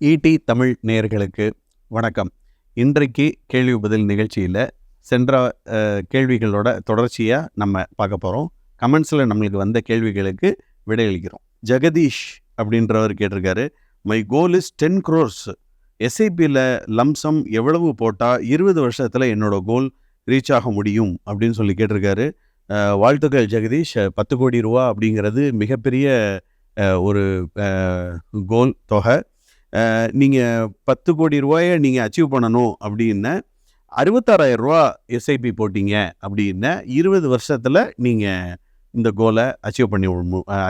ED Tamil நேயர்களுக்கு வணக்கம். இன்றைக்கு கேள்வி பதில் நிகழ்ச்சியில் சென்ற கேள்விகளோட தொடர்ச்சியாக நம்ம பார்க்க போகிறோம் கமெண்ட்ஸில் நம்மளுக்கு வந்த கேள்விகளுக்கு விடையளிக்கிறோம். ஜெகதீஷ் அப்படின்றவர் கேட்டிருக்காரு my goal is ten crores எஸ்ஐபியில் lump sum எவ்வளவு போட்டால் இருபது வருஷத்தில் என்னோட கோல் ரீச் ஆக முடியும்? அப்படின்னு சொல்லி கேட்டிருக்காரு. வாழ்த்துக்கள் ஜெகதீஷ். பத்து கோடி ரூபா அப்படிங்கிறது மிகப்பெரிய ஒரு கோல் தொகை. நீங்கள் பத்து கோடி ரூபாயை நீங்கள் அச்சீவ் பண்ணணும் அப்படின்னு அறுபத்தாறாயிரம் ரூபா எஸ்ஐபி போட்டீங்க அப்படின்னா இருபது வருஷத்தில் நீங்கள் இந்த கோலை அச்சீவ் பண்ணி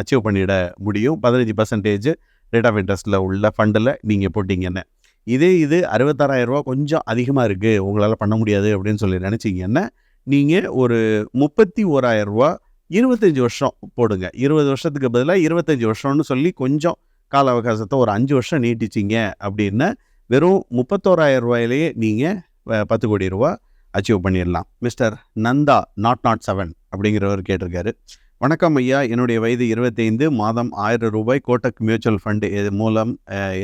அச்சீவ் பண்ணிட முடியும். பதினஞ்சு பர்சன்டேஜ் ரேட் ஆஃப் இன்ட்ரெஸ்ட்டில் உள்ள ஃபண்டில் நீங்கள் போட்டிங்கன்னு. இதே இது அறுபத்தாறாயிரம் ரூபா கொஞ்சம் அதிகமாக இருக்குது உங்களால் பண்ண முடியாது அப்படின்னு சொல்லி நினச்சிங்கன்னா நீங்கள் ஒரு முப்பத்தி ஓராயிரம் ரூபா இருபத்தஞ்சி வருஷம் போடுங்க. இருபது வருஷத்துக்கு பதிலாக இருபத்தஞ்சி வருஷம்னு சொல்லி கொஞ்சம் கால அவகாசத்தை ஒரு அஞ்சு வருஷம் நீட்டிச்சிங்க அப்படின்னா வெறும் முப்பத்தோராயிரம் ரூபாயிலேயே நீங்கள் பத்து கோடி ரூபா அச்சீவ் பண்ணிடலாம். Mister Nanda nought nought seven அப்படிங்கிறவர் கேட்டிருக்காரு. வணக்கம் ஐயா. என்னுடைய வயது இருபத்தைந்து மாதம் ஆயிரம் ரூபாய் கோட்டக் மியூச்சுவல் ஃபண்டு மூலம்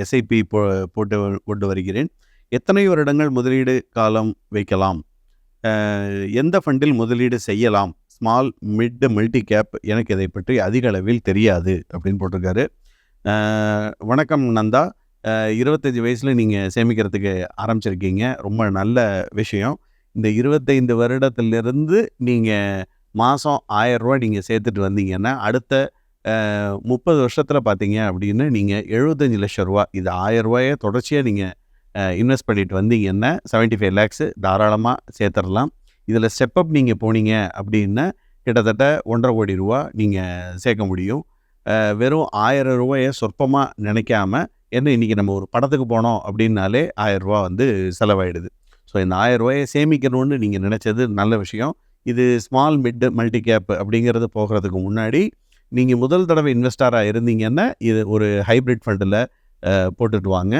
எஸ்ஐபி போ போட்டு கொண்டு வருகிறேன். எத்தனை வருடங்கள் முதலீடு காலம் வைக்கலாம்? எந்த ஃபண்டில் முதலீடு செய்யலாம்? ஸ்மால் மிட் மல்டி கேப் எனக்கு இதை பற்றி அதிக அளவில் தெரியாது அப்படின்னு போட்டிருக்காரு. வணக்கம் நந்தா. இருபத்தஞ்சி வயசில் நீங்கள் சேமிக்கிறதுக்கு ஆரம்பிச்சிருக்கீங்க. ரொம்ப நல்ல விஷயம். இந்த இருபத்தைந்து வருடத்துலேருந்து நீங்கள் மாதம் ஆயரூவா நீங்கள் சேர்த்துட்டு வந்தீங்கன்னா அடுத்த முப்பது வருஷத்தில் பார்த்தீங்க அப்படின்னு நீங்கள் எழுபத்தஞ்சி லட்சம் ரூபா இது ஆயிரம் ரூபாயை தொடர்ச்சியாக நீங்கள் இன்வெஸ்ட் பண்ணிட்டு வந்தீங்கன்னா செவன்ட்டி ஃபைவ் லேக்ஸு தாராளமாக சேர்த்துடலாம். இதில் ஸ்டெப்அப் நீங்கள் போனீங்க அப்படின்னா கிட்டத்தட்ட ஒன்றரை கோடி ரூபா நீங்கள் சேர்க்க முடியும். வெறும் ஆயிரம் ரூபாயை சொற்பமாக நினைக்காம என்ன இன்றைக்கி நம்ம ஒரு படத்துக்கு போனோம் அப்படின்னாலே ஆயிரம் ரூபா வந்து செலவாயிடுது. ஸோ இந்த ஆயிரம் ரூபாயை சேமிக்கணும்னு நீங்கள் நினச்சது நல்ல விஷயம். இது ஸ்மால் மிட் மல்டி கேப் அப்படிங்கிறது போகிறதுக்கு முன்னாடி நீங்கள் முதல் தடவை இன்வெஸ்டராக இருந்தீங்கன்னா இது ஒரு ஹைப்ரிட் ஃபண்டில் போட்டுட்டு வாங்க.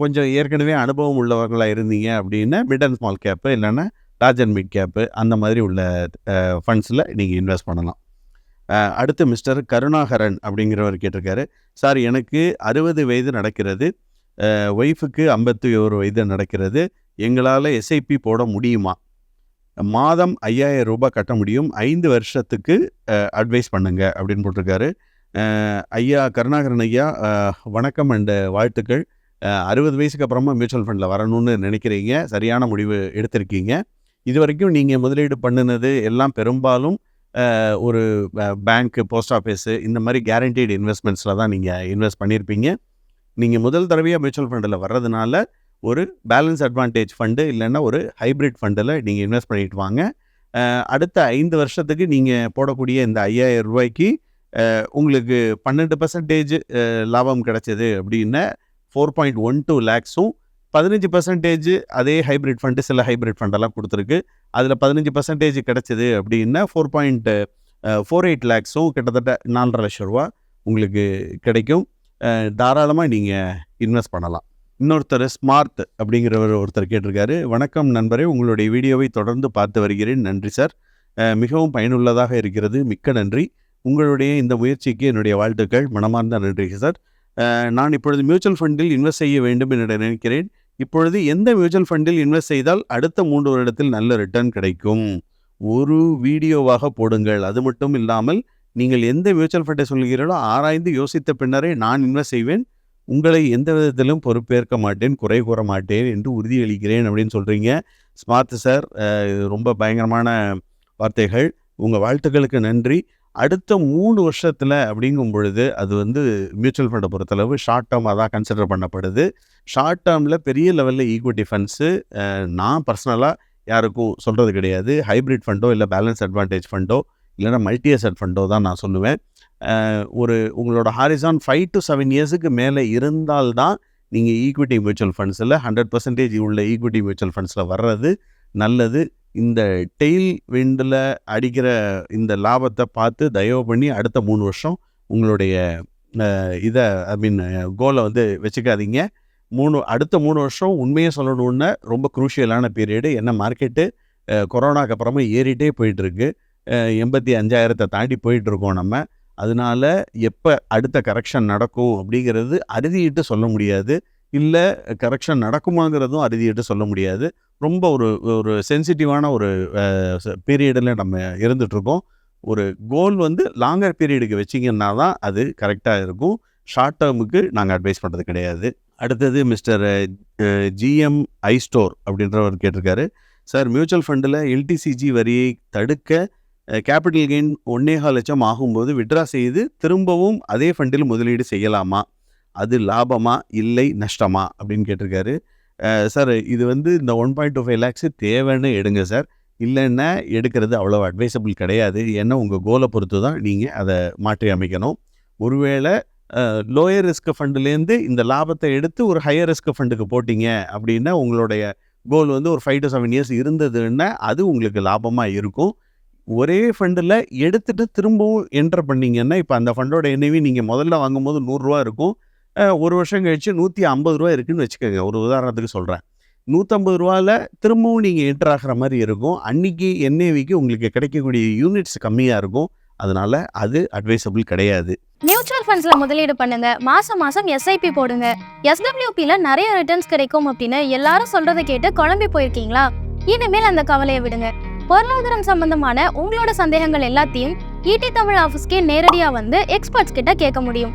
கொஞ்சம் ஏற்கனவே அனுபவம் உள்ளவர்களாக இருந்தீங்க அப்படின்னா மிட் அண்ட் ஸ்மால் கேப்பு இல்லைன்னா லார்ஜ் அண்ட் மிட் கேப்பு அந்த மாதிரி உள்ள ஃபண்ட்ஸில் நீங்கள் இன்வெஸ்ட் பண்ணலாம். அடுத்து மிஸ்டர் கருணாகரன் அப்படிங்கிறவர் கேட்டிருக்காரு. சார் எனக்கு அறுபது வயது நடக்கிறது. ஒய்ஃபுக்கு ஐம்பத்தி ஒரு வயது நடக்கிறது. எங்களால் எஸ்ஐபி போட முடியுமா? மாதம் ஐயாயிரம் ரூபாய் கட்ட முடியும். ஐந்து வருஷத்துக்கு அட்வைஸ் பண்ணுங்க அப்படின்னு போட்டிருக்காரு. ஐயா கருணாகரன் ஐயா வணக்கம் அண்ட் வாழ்த்துக்கள். அறுபது வயசுக்கு அப்புறமா மியூச்சுவல் ஃபண்டில் வரணும்னு நினைக்கிறீங்க. சரியான முடிவு எடுத்திருக்கீங்க. இது வரைக்கும் நீங்கள் முதலீடு பண்ணினது எல்லாம் பெரும்பாலும் ஒரு பேங்க்கு போஸ்ட் ஆஃபீஸு இந்த மாதிரி கேரண்டீடு இன்வெஸ்ட்மெண்ட்ஸில் தான் நீங்கள் இன்வெஸ்ட் பண்ணியிருப்பீங்க நீங்கள் முதல் தடவையாக மியூச்சுவல் ஃபண்டில் வர்றதுனால ஒரு பேலன்ஸ் அட்வான்டேஜ் ஃபண்டு இல்லைன்னா ஒரு ஹைப்ரிட் ஃபண்டில் நீங்கள் இன்வெஸ்ட் பண்ணிட்டு வாங்க. அடுத்த ஐந்து வருஷத்துக்கு நீங்கள் போடக்கூடிய இந்த ஐயாயிரம் ரூபாய்க்கு உங்களுக்கு பன்னெண்டு பர்சன்டேஜ் லாபம் கிடைச்சது அப்படின்னா ஃபோர் பாயிண்ட் ஒன் டூ லேக்ஸும் பதினஞ்சு பர்சன்டேஜ் அதே ஹைப்ரிட் ஃபண்டு சில ஹைப்ரிட் ஃபண்டெல்லாம் கொடுத்துருக்கு. அதில் பதினஞ்சு பர்சன்டேஜ் கிடச்சிது அப்படின்னா ஃபோர் பாயிண்ட் ஃபோர் எயிட் லேக்ஸும் கிட்டத்தட்ட நாலரை லட்சம் ரூபா உங்களுக்கு கிடைக்கும். தாராளமாக நீங்கள் இன்வெஸ்ட் பண்ணலாம். இன்னொருத்தர் ஸ்மார்ட் அப்படிங்கிறவர் ஒருத்தர் கேட்டிருக்காரு. வணக்கம் நண்பரே உங்களுடைய வீடியோவை தொடர்ந்து பார்த்து வருகிறேன். நன்றி சார் மிகவும் பயனுள்ளதாக இருக்கிறது. மிக்க நன்றி. உங்களுடைய இந்த முயற்சிக்கு என்னுடைய வாழ்த்துக்கள். மனமார்ந்த நன்றி சார் நான் இப்பொழுது மியூச்சுவல் ஃபண்டில் இன்வெஸ்ட் செய்ய வேண்டும் என்று நினைக்கிறேன். இப்பொழுது எந்த மியூச்சுவல் ஃபண்டில் இன்வெஸ்ட் செய்தால் அடுத்த மூன்று வருடத்தில் நல்ல ரிட்டர்ன் கிடைக்கும்? ஒரு வீடியோவாக போடுங்கள். அது மட்டும் இல்லாமல் நீங்கள் எந்த மியூச்சுவல் ஃபண்டை சொல்கிறீர்களோ ஆராய்ந்து யோசித்த பின்னரே நான் இன்வெஸ்ட் செய்வேன். உங்களை எந்த விதத்திலும் பொறுப்பேற்க மாட்டேன் குறை கூற மாட்டேன் என்று உறுதியளிக்கிறேன் அப்படின்னு சொல்கிறீங்க ஸ்மார்ட் சார் ரொம்ப பயங்கரமான வார்த்தைகள். உங்கள் வாழ்த்துக்களுக்கு நன்றி. அடுத்த மூணு வருஷத்தில் அப்படிங்கும் பொழுது அது வந்து மியூச்சுவல் ஃபண்டை பொறுத்தளவு ஷார்ட் டேர்மாக தான் கன்சிடர் பண்ணப்படுது. ஷார்ட் டேர்மில் பெரிய லெவலில் ஈக்விட்டி ஃபண்ட்ஸு நான் பர்சனலாக யாருக்கும் சொல்கிறது கிடையாது. ஹைப்ரிட் ஃபண்டோ இல்லை பேலன்ஸ் அட்வான்டேஜ் ஃபண்டோ இல்லைனா மல்டி அசட் ஃபண்டோ தான் நான் சொல்லுவேன். ஒரு உங்களோட ஹாரிசான் ஃபைவ் டு செவன் இயர்ஸுக்கு மேலே இருந்தால்தான் நீங்கள் ஈக்விட்டி மியூச்சுவல் ஃபண்ட்ஸில் ஹண்ட்ரட் பர்சன்டேஜ் உள்ள ஈக்விட்டி மியூச்சுவல் ஃபண்ட்ஸில் வர்றது நல்லது. இந்த டெய்ல் விண்டில் அடிக்கிற இந்த லாபத்தை பார்த்து தயவு பண்ணி அடுத்த மூணு வருஷம் உங்களுடைய இதை ஐ மீன் கோலை வந்து வச்சுக்காதீங்க. மூணு அடுத்த மூணு வருஷம் உண்மையை சொல்லணுன்னா ரொம்ப குரூஷியலான பீரியடு என்ன மார்க்கெட்டு கொரோனாக்கு அப்புறமா ஏறிட்டே போயிட்டுருக்கு. எண்பத்தி அஞ்சாயிரத்தை தாண்டி போயிட்டுருக்கோம் நம்ம. அதனால எப்போ அடுத்த கரெக்ஷன் நடக்கும் அப்படிங்கிறது அறுதிட்டு சொல்ல முடியாது. இல்லை கரெக்ஷன் நடக்குமாங்கிறதும் அறுதியிட்டு சொல்ல முடியாது. ரொம்ப ஒரு ஒரு சென்சிட்டிவான ஒரு பீரியடில் நம்ம இருந்துகிட்ருக்கோம் ஒரு கோல் வந்து லாங்கர் பீரியடுக்கு வச்சிங்கன்னா தான் அது கரெக்டாக இருக்கும். ஷார்ட் டேர்முக்கு நாங்கள் அட்வைஸ் பண்ணுறது கிடையாது. அடுத்தது மிஸ்டர் ஜிஎம் ஐ ஸ்டோர் அப்படின்றவர் கேட்டிருக்காரு. சார் மியூச்சுவல் ஃபண்டில் எல்டிசிஜி வரியை தடுக்க கேபிட்டல் கெயின் ஒன்னேகால் லட்சம் ஆகும்போது விட்ரா செய்து திரும்பவும் அதே ஃபண்டில் முதலீடு செய்யலாமா? அது லாபமா இல்லை நஷ்டமா? அப்படின்னு கேட்டிருக்காரு. சார் இது வந்து இந்த one point two five lakhs தேவைன்னு எடுங்க சார். இல்லைன்னா எடுக்கிறது அவ்வளோ அட்வைசபிள் கிடையாது. ஏன்னா உங்கள் கோலை பொறுத்து தான் நீங்கள் அதை மாற்றி அமைக்கணும். ஒருவேளை லோயர் ரிஸ்க் ஃபண்டுலேருந்து இந்த லாபத்தை எடுத்து ஒரு ஹையர் ரிஸ்க் ஃபண்டுக்கு போட்டிங்க அப்படின்னா உங்களுடைய கோல் வந்து ஒரு ஃபைவ் டு செவன் இயர்ஸ் இருந்ததுன்னா அது உங்களுக்கு லாபமாக இருக்கும். ஒரே ஃபண்டில் எடுத்துகிட்டு திரும்பவும் என்டர் பண்ணிங்கன்னா இப்போ அந்த ஃபண்டோட எண்ணெய் நீங்கள் முதல்ல வாங்கும்போது நூறுரூவா இருக்கும். ஒரு வருஷம் கழித்து நூற்றி ஐம்பது ரூபா இருக்குன்னு வச்சுக்கோங்க. ஒரு உதாரணத்துக்கு சொல்கிறேன் நூற்றம்பது ரூபாவில் திரும்பவும் நீங்கள் என்டர் ஆகிற மாதிரி இருக்கும். அன்றைக்கி என்ஏவிக்கு உங்களுக்கு கிடைக்கக்கூடிய யூனிட்ஸ் கம்மியாக இருக்கும். அதனால அது அட்வைசபிள் கிடையாது. மியூச்சுவல் ஃபண்ட்ஸில் முதலீடு பண்ணுங்க. மாதம் மாதம் எஸ்ஐபி போடுங்க. எஸ்டபிள்யூபியில் நிறைய ரிட்டர்ன்ஸ் கிடைக்கும் அப்படின்னு எல்லாரும் சொல்கிறத கேட்டு குழம்பி போயிருக்கீங்களா? இனிமேல் அந்த கவலையை விடுங்க. பொருளாதாரம் சம்பந்தமான உங்களோட சந்தேகங்கள் எல்லாத்தையும் ஈடி தமிழ் ஆஃபீஸ்க்கே நேரடியாக வந்து எக்ஸ்பர்ட்ஸ் கிட்ட கேட்க முடியும்.